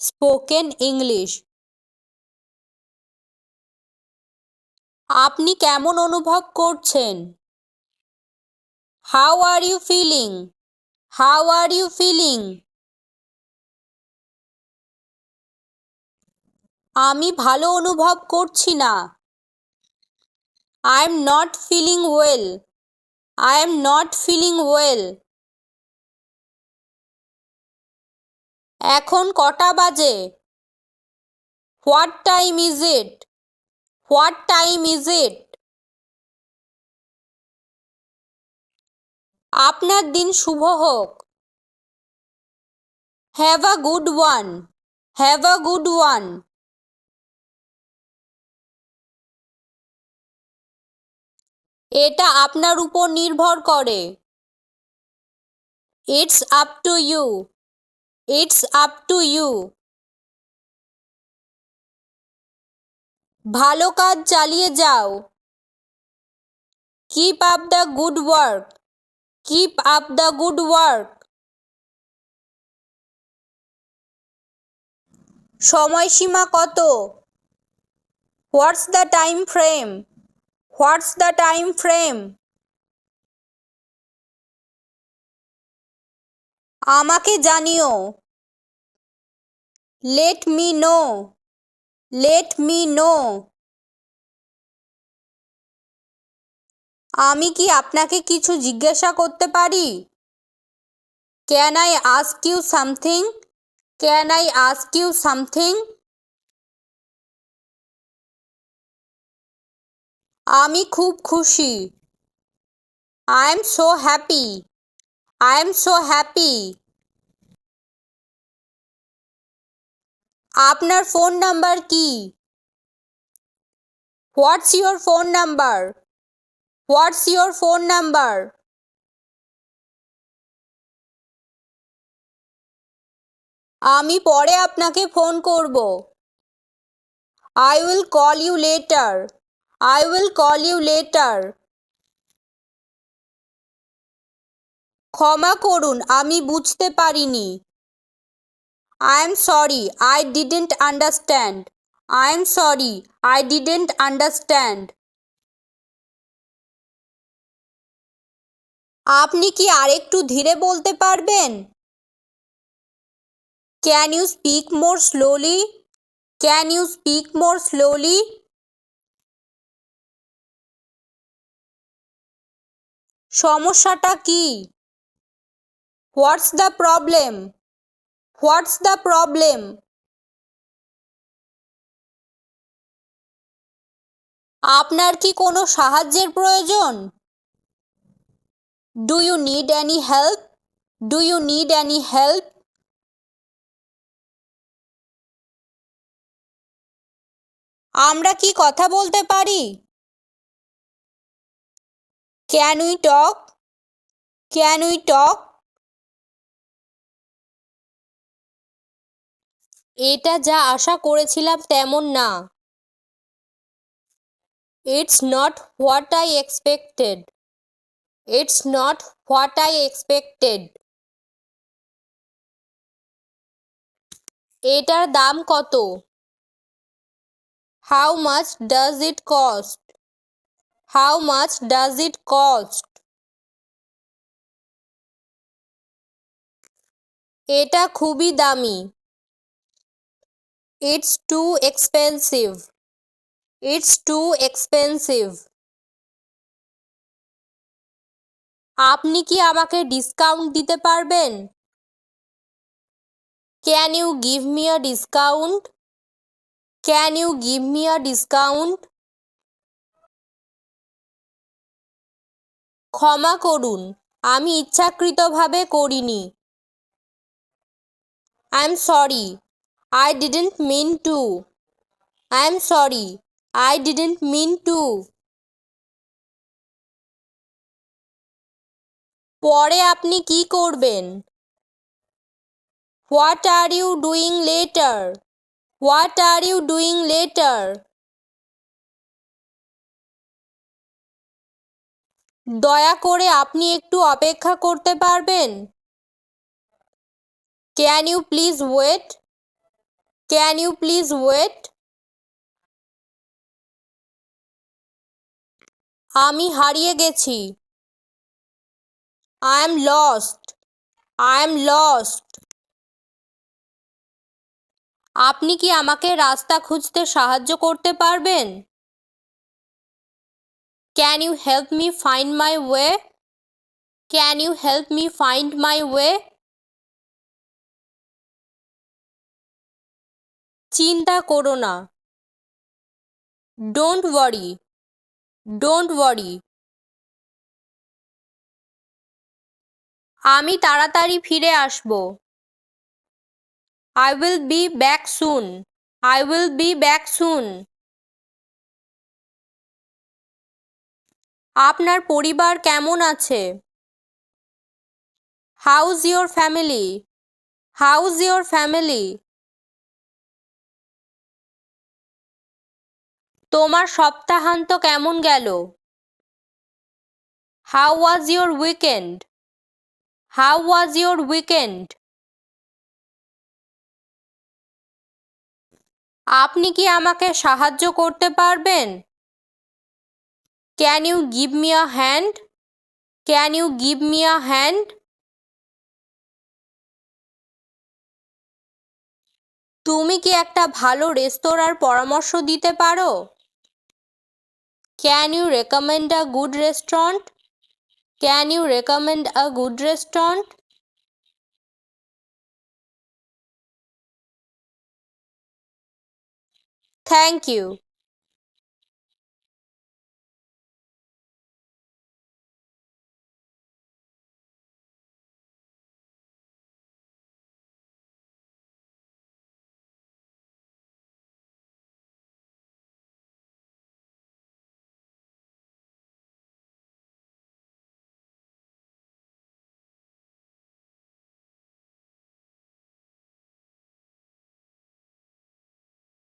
Spoken English. আপনি কেমন অনুভব করছেন? How are you feeling how are you feeling আমি ভালো অনুভব করছি না। I am not feeling well I am not feeling well এখন কটা বাজে? What time is it what time is it আপনার দিন শুভ হোক। Have a good one have a good one এটা আপনার উপর নির্ভর করে। It's up to you it's up to you ভালো কাজ চালিয়ে যাও। Keep up the good work keep up the good work সময়সীমা কত? What's the time frame what's the time frame আমাকে জানিও। Let me know let me know আমি কি আপনাকে কিছু জিজ্ঞাসা করতে পারি? Can I ask you something can I ask you something আমি খুব খুশি। I am so happy I am so happy আপনার ফোন নাম্বার কি what's your phone number what's your phone number আমি পরে আপনাকে ফোন করব I will call you later I will call you later ক্ষমা করুন, আমি বুঝতে পারিনি। I am sorry I didn't understand I am sorry I didn't understand আপনি কি আরেকটু ধীরে বলতে পারবেন? Can you speak more slowly can you speak more slowly সমস্যাটা কি? What's the problem what's the problem আপনার কি কোনো সাহায্যের প্রয়োজন? Do you need any help do you need any help আমরা কি কথা বলতে পারি? Can we talk can we talk এটা যা আশা করেছিলাম তেমন না। It's not what I expected it's not what I expected এটার দাম কত? How much does it cost how much does it cost এটা খুবই দামি। It's too expensive it's too expensive আপনি কি আমাকে ডিসকাউন্ট দিতে পারবেন? Can you give me a discount can you give me a discount ক্ষমা করুন, আমি ইচ্ছাকৃতভাবে করিনি। I am sorry I didn't mean to I am sorry I didn't mean to পরে আপনি কি করবেন? What are you doing later what are you doing later দয়া করে আপনি একটু অপেক্ষা করতে পারবেন? Can you please wait can you please wait আমি হারিয়ে গেছি। I am lost I am lost আপনি কি আমাকে রাস্তা খুঁজতে সাহায্য করতে পারবেন? Can you help me find my way can you help me find my way চিন্তা করো না। ডোন্ট ওয়ারি ডোন্ট ওয়ারি আমি তাড়াতাড়ি ফিরে আসব। I will be back soon I will be back soon আপনার পরিবার কেমন আছে? How's your family how's your family তোমার সপ্তাহান্ত কেমন গেল? How was your weekend how was your weekend আপনি কি আমাকে সাহায্য করতে পারবেন? Can you give me a hand can you give me a hand তুমি কি একটা ভালো রেস্তোরাঁর পরামর্শ দিতে পারো? Can you recommend a good restaurant? Can you recommend a good restaurant? Thank you.